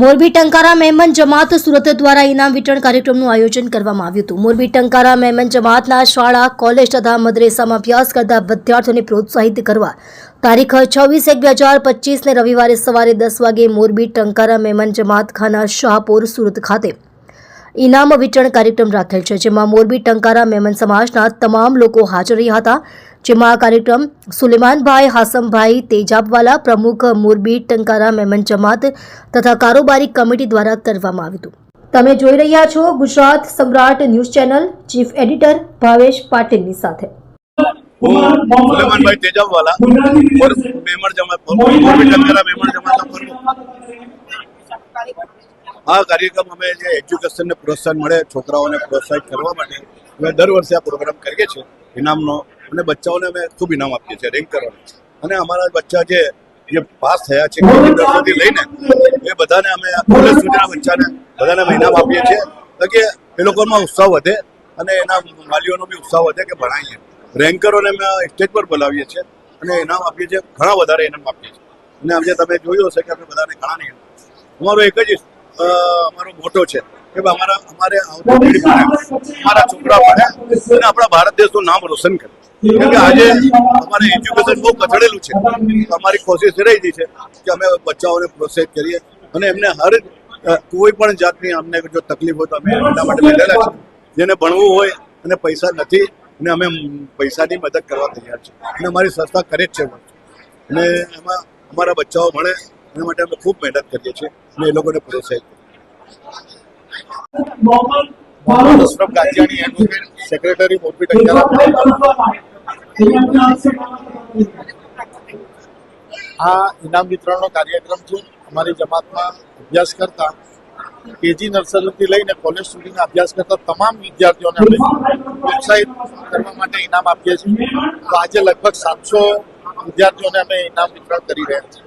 મોરબી ટંકારા મહેમાન જમાત સુરત દ્વારા ઇનામ વિતરણ કાર્યક્રમનું આયોજન કરવામાં આવ્યું હતું. મોરબી ટંકારા મહેમાન જમાતના શાળા, કોલેજ તથા મદ્રેસામાં અભ્યાસ કરતા વિદ્યાર્થીઓને પ્રોત્સાહિત કરવા તારીખ છવ્વીસ એક બે હજાર પચીસને રવિવારે સવારે દસ વાગે મોરબી ટંકારા મહેમાન જમાત ખાના શાહપુર સુરત ખાતે ઇનામ વિતરણ કાર્યક્રમ રાખેલ છે, જેમાં મોરબી ટંકારા મહેમાન સમાજના તમામ લોકો હાજર રહ્યા હતા. જેમાં આ કાર્યક્રમ સુલેમાનભાઈ, હાસમભાઈ, તેજાબવાલા, પ્રમુખ મોરબી, ટંકારા, મેમન જમાત તથા કારોબારી કમિટી દ્વારા કરવામાં આવ્યું તમે જોઈ રહ્યા છો Gujarat Samrat news channel, chief editor Bhavesh પાટીલની સાથે. આ કાર્યક્રમ અમે જે એજ્યુકેશનને પ્રોત્સાહન મળે, છોકરાઓને પ્રોત્સાહિત કરવા માટે અમે દર વર્ષે આ પ્રોગ્રામ કરીએ છીએ. ઇનામનો અને બચ્ચાઓને અમે ખૂબ ઇનામ આપીએ છીએ, રેન્ક કરવાનું અને અમારા બચ્ચા જે જે પાસ થયા છે દસથી લઈને, એ બધાને અમે કોલેજ સુધીના બચ્ચાને બધાને અમે ઇનામ આપીએ છીએ કે એ લોકોમાં ઉત્સાહ વધે અને એના વાલીઓનો બી ઉત્સાહ વધે કે ભણાવીએ. રેન્કરોને અમે સ્ટેજ પર બોલાવીએ છીએ અને ઇનામ આપીએ છીએ, ઘણા વધારે ઇનામ આપીએ છીએ. અને આજે તમે જોયું હશે કે અમે બધાને ઘણા નહીં. અમારો એક જ અમારો મોટો છે કે અમારા, અમારે અમારા છોકરા ભણે અને આપણા ભારત દેશનું નામ રોશન કરે. કે આજે અમારે એજ્યુકેશન બહુ કથળેલું છે. અમારી કોશિશ એ રહી છે કે અમે બચ્ચાઓને પ્રોત્સાહિત કરીએ અને એમને હર કોઈ પણ જાતની અમને જો તકલીફ હોય તો અમે એના માટે બેઠેલા છે. જેને ભણવું હોય અને પૈસા નથી અને અમે પૈસાની મદદ કરવા તૈયાર છે. અને અમારી સંસ્થા કરે જ છે અને એમાં અમારા બચ્ચાઓ ભણે એના માટે અમે ખૂબ મહેનત કરીએ છીએ અને એ લોકોને પ્રોત્સાહિત મોહમ્મદ અશરફ ગાંધીયાની એડવોકેટ સેક્રેટરી મોરબી આ ઇનામ વિતરણનો કાર્યક્રમ છે. અમારી જમાતમાં અભ્યાસ કરતા કેજી નર્સરીથી લઈને કોલેજ સુધીના અભ્યાસ કરતા તમામ વિદ્યાર્થીઓને અમે પ્રોત્સાહિત કરવા માટે ઇનામ આપીએ છીએ. તો આજે લગભગ સાતસો વિદ્યાર્થીઓને અમે ઇનામ વિતરણ કરી રહ્યા છીએ.